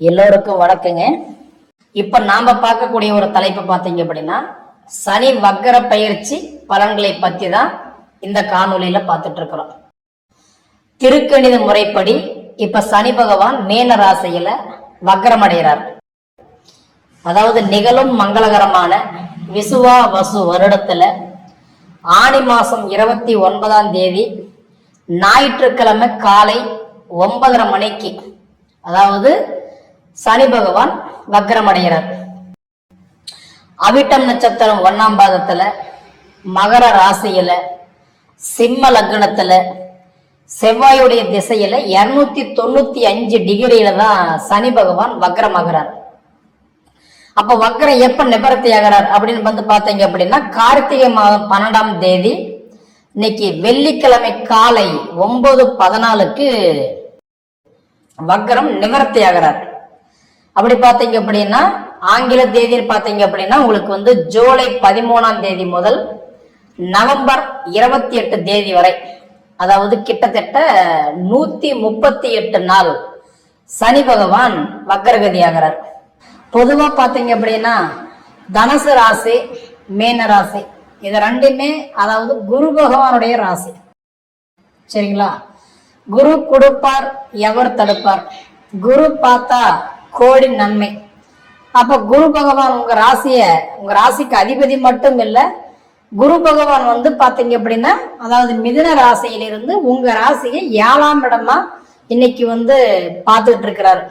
எல்லோருக்கும் வணக்கங்க. இப்ப நாம பார்க்கக்கூடிய ஒரு தலைப்பு பார்த்தீங்க அப்படின்னா சனி வக்கர பயிற்சி பலன்களை பத்தி தான் இந்த காணொலியில பார்த்துட்டு இருக்கிறோம். திருக்கணித முறைப்படி இப்ப சனி பகவான் மேன ராசியில வக்கரம் அடைகிறார் அதாவது நிகழும் மங்களகரமான விசுவா வசு வருடத்துல ஆணி மாசம் இருபத்தி ஒன்பதாம் தேதி ஞாயிற்றுக்கிழமை காலை ஒன்பதரை மணிக்கு அதாவது சனி பகவான் வக்ரம் அடைகிறார் அவிட்டம் நட்சத்திரம் ஒன்னாம் பாதத்துல மகர ராசியில சிம்ம லக்னத்துல செவ்வாயுடைய திசையில இருநூத்தி தொண்ணூத்தி அஞ்சு டிகிரியில தான் சனி பகவான் வக்ரமாகிறார். அப்ப வக்ரம் எப்ப நிபர்த்தி ஆகிறார் அப்படின்னு வந்து பாத்தீங்க அப்படின்னா கார்த்திகை மாதம் பன்னெண்டாம் தேதி இன்னைக்கு வெள்ளிக்கிழமை காலை ஒன்பது பதினாலுக்கு வக்ரம் நிவர்த்தி ஆகிறார். அப்படி பாத்தீங்க அப்படின்னா ஆங்கில தேதியில் பாத்தீங்க அப்படின்னா உங்களுக்கு வந்து ஜூலை பதிமூணாம் தேதி முதல் நவம்பர் இருபத்தி எட்டு தேதி வரை அதாவது கிட்டத்தட்ட நூத்தி முப்பத்தி எட்டு நாள் சனி பகவான் வக்கரகதி ஆகிறார் பொதுவா பாத்தீங்க அப்படின்னா தனுசு ராசி மீன ராசி இது ரெண்டுமே அதாவது குரு பகவானுடைய ராசி. சரிங்களா? குரு கொடுப்பார் எவர் தடுப்பார்? குரு பார்த்தா கோடி நன்மை. அப்ப குரு பகவான் உங்க ராசிய உங்க ராசிக்கு அதிபதி மட்டும் இல்ல குரு பகவான் வந்து பாத்தீங்க அப்படின்னா அதாவது மிதுன ராசியிலிருந்து உங்க ராசியை ஏழாம் இடமா இன்னைக்கு வந்து பார்த்துட்டு இருக்கிறாரு.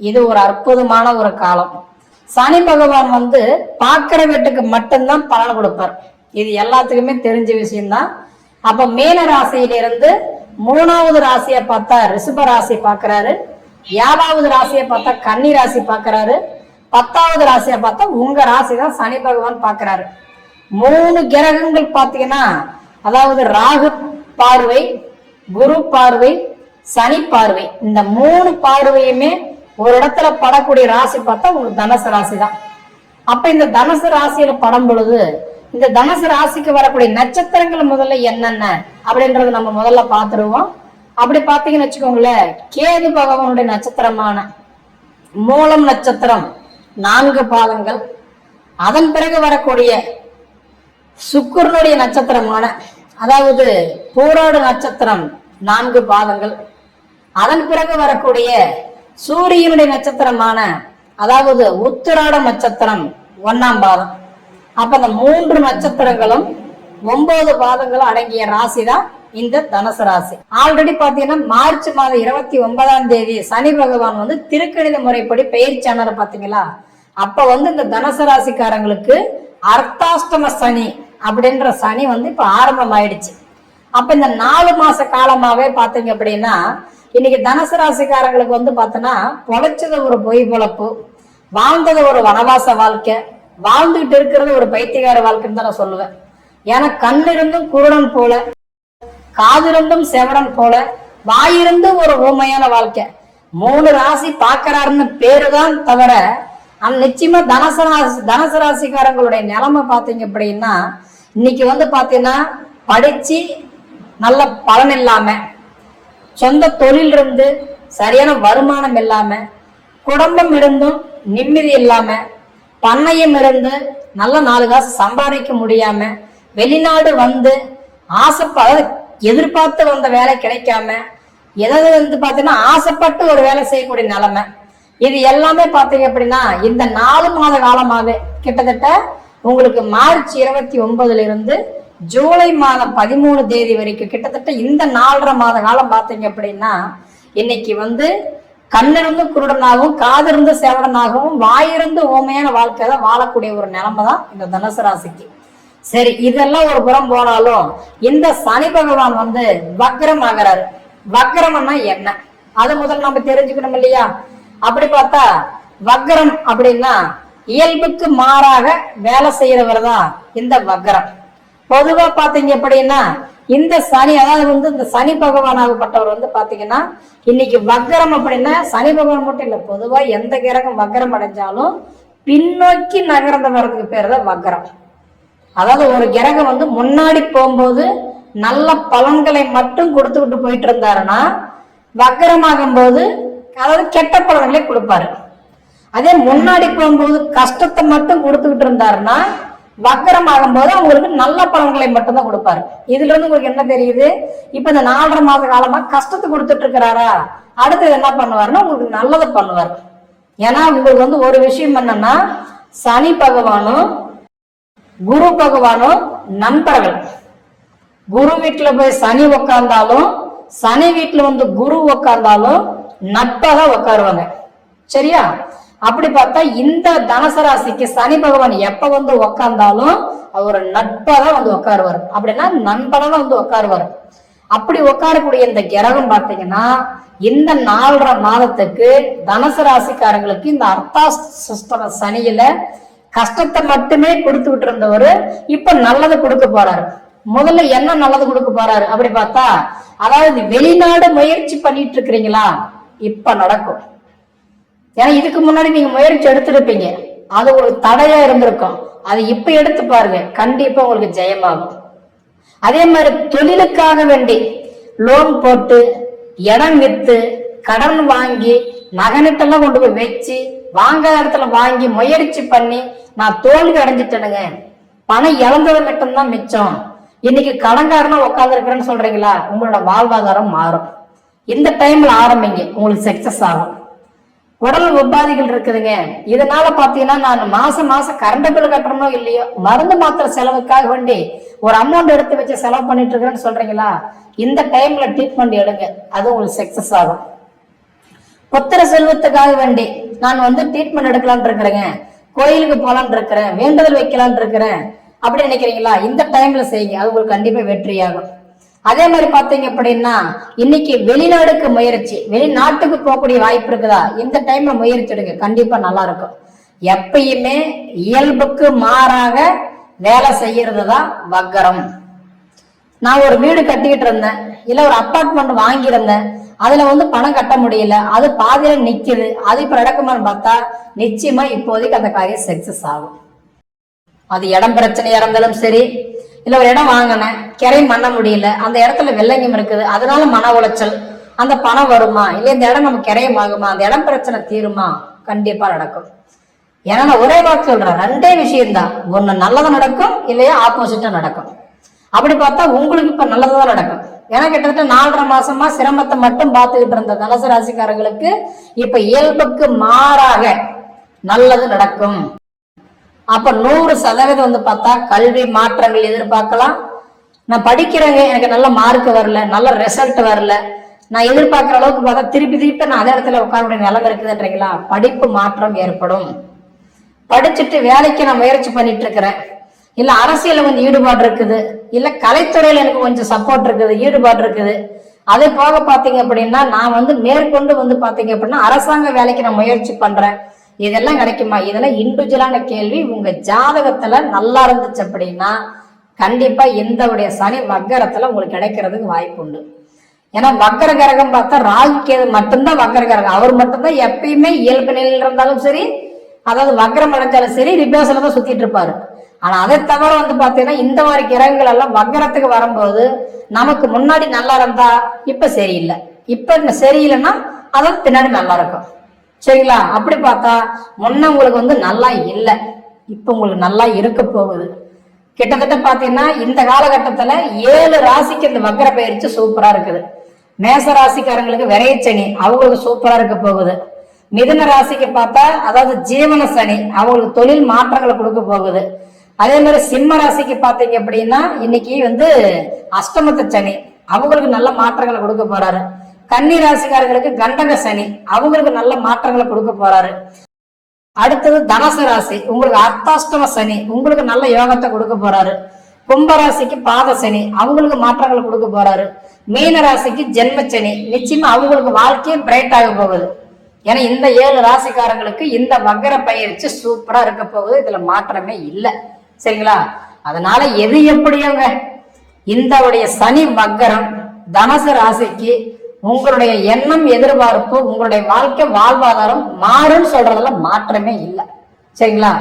இது ஒரு அற்புதமான ஒரு காலம். சனி பகவான் வந்து பார்க்கிற வீட்டுக்கு மட்டும்தான் பலன் கொடுப்பார். இது எல்லாத்துக்குமே தெரிஞ்ச விஷயம்தான். அப்ப மீன ராசியிலிருந்து மூணாவது ராசியை பார்த்தா ரிஷப ராசி பார்க்கறாரு. ஏழாவது ராசியை பார்த்தா கன்னி ராசி பார்க்கறாரு. பத்தாவது ராசியை பார்த்தா உங்க ராசி தான் சனி பகவான் பார்க்கறாரு. மூணு கிரகங்கள் பார்த்தீங்கன்னா அதாவது ராகு பார்வை குரு பார்வை சனி பார்வை. இந்த மூணு பார்வையுமே ஒரு இடத்துல படக்கூடிய ராசி பார்த்தா உங்களுக்கு தனுசு ராசி தான் அப்ப இந்த தனுசு ராசியில படம் பொழுது இந்த தனுசு ராசிக்கு வரக்கூடிய நட்சத்திரங்கள் முதல்ல என்னென்ன அப்படின்றத நம்ம முதல்ல பார்த்துருவோம். அப்படி பார்த்தீங்கன்னு வச்சுக்கோங்களேன். கேது பகவானுடைய நட்சத்திரமான மூலம் நட்சத்திரம் நான்கு பாதங்கள். அதன் பிறகு வரக்கூடிய சுக்கரனுடைய நட்சத்திரமான அதாவது பூராடு நட்சத்திரம் நான்கு பாதங்கள். அதன் பிறகு வரக்கூடிய சூரியனுடைய நட்சத்திரமான அதாவது உத்திராட நட்சத்திரம் ஒன்னாம் பாதம். அப்ப அந்த மூன்று நட்சத்திரங்களும் ஒன்பது பாதங்களும் அடங்கிய ராசி தான் இந்த தனுசு ராசி. ஆல்ரெடி பாத்தீங்கன்னா மார்ச் மாதம் இருபத்தி ஒன்பதாம் தேதி சனி பகவான் வந்து திருக்கணித முறைப்படி பெயர்ச்சானரை பாத்தீங்களா அப்ப வந்து இந்த தனுசு ராசிக்காரங்களுக்கு அர்த்தாஷ்டம சனி அப்படின்ற சனி வந்து இப்ப ஆரம்பம் ஆயிடுச்சு அப்ப இந்த நாலு மாச காலமாவே பாத்தீங்க அப்படின்னா இன்னைக்கு தனுசு ராசிக்காரங்களுக்கு வந்து பார்த்தோன்னா பொழைச்சது ஒரு பொய் பொழப்பு வாழ்ந்தது ஒரு வனவாச வாழ்க்கை வாழ்ந்துகிட்டு இருக்கிறது ஒரு பைத்தியகார வாழ்க்கைன்னு தான் நான் சொல்லுவேன். ஏன்னா கண்ணிருந்தும் குருடன் போல காதிருந்தும் செவடன் போல வாயிருந்து ஒரு ஊமையான வாழ்க்கை. மூணு ராசி பாக்குறாருன்னு பேருதான் தவிர அந்த நிச்சயமா தனசு ராசி தனசு ராசிக்காரங்களுடைய நிலைமை பார்த்தீங்க அப்படின்னா இன்னைக்கு வந்து பார்த்தீங்கன்னா படிச்சு நல்ல பலன் இல்லாம சொந்த தொழில் இருந்து சரியான வருமானம் இல்லாம குடும்பம் இருந்தும் நிம்மதி இல்லாம பண்ணையம் இருந்து நல்ல நாலு காசு சம்பாதிக்க முடியாம வெளிநாடு வந்து ஆசைப்ப எதிர்பார்த்து வந்த வேலை கிடைக்காம எதாவது வந்து பார்த்தீங்கன்னா ஆசைப்பட்டு ஒரு வேலை செய்யக்கூடிய நிலைமை. இது எல்லாமே பார்த்தீங்க அப்படின்னா இந்த நாலு மாத காலமாகவே கிட்டத்தட்ட உங்களுக்கு மார்ச் இருபத்தி ஒன்பதுல இருந்து ஜூலை மாதம் பதிமூணு தேதி வரைக்கும் கிட்டத்தட்ட இந்த நாலரை மாத காலம் பார்த்தீங்க அப்படின்னா இன்னைக்கு வந்து கண்ணிருந்து குருடனாகவும் காதிருந்து சேவடனாகவும் வாயிருந்து ஓமையான வாழ்க்கை தான் வாழக்கூடிய ஒரு நிலைமை தான் இந்த தனுசு ராசிக்கு. சரி இதெல்லாம் ஒரு புறம் போனாலும் இந்த சனி பகவான் வந்து வக்ரம் ஆகிறாரு. வக்ரம்னா என்ன? அது முதல்ல நம்ம தெரிஞ்சுக்கணும் இல்லையா? அப்படி பார்த்தா வக்ரம் அப்படின்னா இயல்புக்கு மாறாக வேலை செய்யறவர் தான் இந்த வக்ரம். பொதுவா பாத்தீங்க அப்படின்னா இந்த சனி அதாவது வந்து இந்த சனி பகவான் ஆகப்பட்டவர் வந்து பாத்தீங்கன்னா இன்னைக்கு வக்ரம் அப்படின்னா சனி பகவான் மட்டும் இல்ல பொதுவா எந்த கிரகம் வக்ரம் அடைஞ்சாலும் பின்னோக்கி நகர்ந்து வர்றதுக்கு பேர் தான் வக்ரம். அதாவது ஒரு கிரகம் வந்து முன்னாடி போகும்போது நல்ல பலன்களை மட்டும் கொடுத்துக்கிட்டு போயிட்டு இருந்தாருன்னா வக்கரமாகும் போது அதாவது கெட்ட பலன்களை கொடுப்பாரு. அதே முன்னாடி போகும்போது கஷ்டத்தை மட்டும் கொடுத்துக்கிட்டு இருந்தாருன்னா வக்கரமாகும் ஆகும்போது அவங்களுக்கு நல்ல பலன்களை மட்டும்தான் கொடுப்பாரு. இதுல இருந்து உங்களுக்கு என்ன தெரியுது? இப்ப இந்த நாலரை மாத காலமா கஷ்டத்தை கொடுத்துட்டு இருக்கிறாரா? அடுத்தது என்ன பண்ணுவாருன்னா உங்களுக்கு நல்லதை பண்ணுவார். ஏன்னா உங்களுக்கு வந்து ஒரு விஷயம் என்னன்னா சனி பகவானும் குரு பகவானும் நண்பர்கள். குரு வீட்டுல போய் சனி உக்காந்தாலும் சனி வீட்டுல வந்து குரு உக்காந்தாலும் நட்பாக உட்காருவாங்க சரியா? அப்படி பார்த்தா இந்த தனசராசிக்கு சனி பகவான் எப்ப வந்து உக்காந்தாலும் அவர் நட்பாக வந்து உட்காருவார் அப்படின்னா நண்பனாக வந்து உட்காருவார் அப்படி உட்காரக்கூடிய இந்த கிரகம் பார்த்தீங்கன்னா இந்த நாலரை மாதத்துக்கு தனுசு ராசிக்காரங்களுக்கு இந்த அர்த்தாஷ்டம சனியில கஷ்டத்தை மட்டுமே கொடுத்துக்கிட்டு இருந்தவர் இப்ப நல்லதை கொடுக்க போறாரு. முதல்ல என்ன நல்லது கொடுக்க போறாரு? அப்படி பார்த்தா அதாவது வெளிநாடு முயற்சி பண்ணிட்டு இருக்கிறீங்களா இப்ப நடக்கும். ஏன்னா இதுக்கு முன்னாடி நீங்க முயற்சி எடுத்திருப்பீங்க. அது ஒரு தடையா இருந்திருக்கும். அது இப்ப எடுத்து பாருங்க. கண்டிப்பா உங்களுக்கு ஜெயமாகும். அதே மாதிரி தொழிலுக்காக வேண்டி லோன் போட்டு இடம் வித்து கடன் வாங்கி நகனிட்டெல்லாம் கொண்டு போய் வச்சு வாங்காத இடத்துல வாங்கி முயற்சி பண்ணி நான் தோல்வி அடைஞ்சிட்டேனுங்க. பணம் இழந்தது மட்டும்தான் மிச்சம். இன்னைக்கு கடன்காரனா உட்காந்துருக்கிறேன்னு சொல்றீங்களா? உங்களோட வாழ்வாதாரம் மாறும். இந்த டைம்ல ஆரம்பிங்க. உங்களுக்கு சக்சஸ் ஆகும். உடல் உபாதிகள் இருக்குதுங்க. இதனால பாத்தீங்கன்னா நான் மாசம் மாசம் கரண்ட் பில் கட்டுறனோ இல்லையோ மருந்து மாத்திர செலவுக்காக வேண்டி ஒரு அமௌண்ட் எடுத்து வச்சு செலவு பண்ணிட்டு இருக்கிறேன்னு சொல்றீங்களா? இந்த டைம்ல ட்ரீட்மெண்ட் எடுங்க. அது உங்களுக்கு சக்சஸ் ஆகும். புத்திர செல்வத்துக்காக வேண்டி நான் வந்து ட்ரீட்மெண்ட் எடுக்கலாம்னு இருக்கிறேங்க. கோயிலுக்கு போலான்னு இருக்கிறேன். வேண்டுதல் வைக்கலான் இருக்கிறேன். அப்படி நினைக்கிறீங்களா? இந்த டைம்ல செய்யுங்க. அது உங்களுக்கு கண்டிப்பா வெற்றியாகும். அதே மாதிரி பாத்தீங்க அப்படின்னா இன்னைக்கு வெளிநாடுக்கு முயற்சி வெளிநாட்டுக்கு போகக்கூடிய வாய்ப்பு இருக்குதா? இந்த டைம்ல முயற்சி எடுங்க. கண்டிப்பா நல்லா இருக்கும். எப்பயுமே இயல்புக்கு மாறாக வேலை செய்யறது தான் வக்கரம். நான் ஒரு வீடு கட்டிக்கிட்டு இருந்தேன். இல்ல ஒரு அப்பார்ட்மெண்ட் வாங்கியிருந்தேன். அதுல வந்து பணம் கட்ட முடியல. அது பாதியில நிக்குது. அது இப்ப நடக்குமான்னு பார்த்தா நிச்சயமா இப்போதைக்கு அந்த காரியம் சக்சஸ் ஆகும். அது இடம் பிரச்சனையா இருந்தாலும் சரி இல்ல ஒரு இடம் வாங்கினேன் கிரை பண்ண முடியல அந்த இடத்துல வெள்ளங்கம் இருக்குது அதனால மன உளைச்சல் அந்த பணம் வருமா? இல்ல இந்த இடம் நம்ம கிரையம் ஆகுமா? அந்த இடம் பிரச்சனை தீருமா? கண்டிப்பா நடக்கும். ஏன்னா நான் ஒரே வாக்கு சொல்றேன் ரெண்டே விஷயம்தான். ஒண்ணு நல்லது நடக்கும் இல்லையா ஆப்போசிட்டா நடக்கும். அப்படி பார்த்தா உங்களுக்கு இப்ப நல்லதுதான் நடக்கும். ஏன்னா கிட்டத்தட்ட நாலரை மாசமா சிரமத்தை மட்டும் பார்த்துக்கிட்டு இருந்த தனுசு ராசிக்காரங்களுக்கு இப்ப இயல்புக்கு மாறாக நல்லது நடக்கும். அப்ப நூறு சதவீதம் வந்து பார்த்தா கல்வி மாற்றங்கள் எதிர்பார்க்கலாம். நான் படிக்கிறேங்க எனக்கு நல்ல மார்க் வரல நல்ல ரிசல்ட் வரல. நான் எதிர்பார்க்குற அளவுக்கு பார்த்தா திருப்பி திருப்பி நான் அதே இடத்துல உட்கார நிலைமை இருக்குதுன்றீங்களா? படிப்பு மாற்றம் ஏற்படும். படிச்சுட்டு வேலைக்கு நான் முயற்சி பண்ணிட்டு இருக்கிறேன். இல்ல அரசியல கொஞ்சம் ஈடுபாடு இருக்குது. இல்ல கலைத்துறையில எனக்கு கொஞ்சம் சப்போர்ட் இருக்குது ஈடுபாடு இருக்குது. அதே போக பாத்தீங்க அப்படின்னா நான் வந்து மேற்கொண்டு வந்து பாத்தீங்க அப்படின்னா அரசாங்க வேலைக்கு நான் முயற்சி பண்றேன். இதெல்லாம் கிடைக்குமா? இதெல்லாம் இண்டிவிஜுவலான கேள்வி. உங்க ஜாதகத்துல நல்லா இருந்துச்சு அப்படின்னா கண்டிப்பா இந்த உடைய சனி வக்கரத்துல உங்களுக்கு கிடைக்கிறதுக்கு வாய்ப்பு உண்டு. ஏன்னா வக்கர கிரகம் பார்த்தா ராகு கேது மட்டும்தான் வக்கர கிரகம். அவர் மட்டும்தான் எப்பயுமே இயல்பு நிலையில் இருந்தாலும் சரி அதாவது வக்கரம் அடைஞ்சாலும் சரி ரிபேர்ஸ்ல தான் சுத்திட்டு இருப்பாரு. ஆனா அதை தவிர வந்து பாத்தீங்கன்னா இந்த மாதிரி கிரகங்கள் எல்லாம் வக்கரத்துக்கு வரும்போது நமக்கு முன்னாடி நல்லா இருந்தா இப்ப சரியில்லை. இப்ப சரியில்லைன்னா அதாவது பின்னாடி நல்லா இருக்கும். சரிங்களா? அப்படி பார்த்தா முன்ன உங்களுக்கு வந்து நல்லா இல்லை. இப்போ உங்களுக்கு நல்லா இருக்க போகுது. கிட்டத்தட்ட பார்த்தீங்கன்னா இந்த காலகட்டத்தில் ஏழு ராசிக்கு இந்த வக்கர பயிற்சி சூப்பராக இருக்குது. மேச ராசிக்காரங்களுக்கு விரைச்சனி அவங்களுக்கு சூப்பராக இருக்க போகுது. மிதுன ராசிக்கு பார்த்தா அதாவது ஜீவன சனி அவங்களுக்கு தொழில் மாற்றங்களை கொடுக்க போகுது. அதே மாதிரி சிம்ம ராசிக்கு பார்த்தீங்க அப்படின்னா இன்னைக்கு வந்து அஷ்டமத்த சனி. அவங்களுக்கு நல்ல மாற்றங்களை கொடுக்க போறாரு. கன்னி ராசிக்காரங்களுக்கு கண்டக சனி. அவங்களுக்கு நல்ல மாற்றங்களை கொடுக்க போறாரு. அடுத்தது தனசு ராசி. உங்களுக்கு அர்த்தாஷ்டம சனி. உங்களுக்கு நல்ல யோகத்தை கொடுக்க போறாரு. கும்பராசிக்கு பாத சனி. அவங்களுக்கு மாற்றங்களை கொடுக்க போறாரு. மீன ராசிக்கு ஜென்ம சனி. நிச்சயமா அவங்களுக்கு வாழ்க்கையே பிரைட் ஆக போகுது. ஏன்னா இந்த ஏழு ராசிக்காரங்களுக்கு இந்த வக்கர பயிற்சி சூப்பரா இருக்க போகுது. இதுல மாற்றமே இல்லை. சரிங்களா? அதனால எது எப்படியோங்க? இந்தவுடைய சனி மக்கரம் தனுசு ராசிக்கு உங்களுடைய எண்ணம் எதிர்பார்ப்பு உங்களுடைய வாழ்க்கை வாழ்வாதாரம் மாறுன்னு சொல்றதுல மாற்றமே இல்லை. சரிங்களா?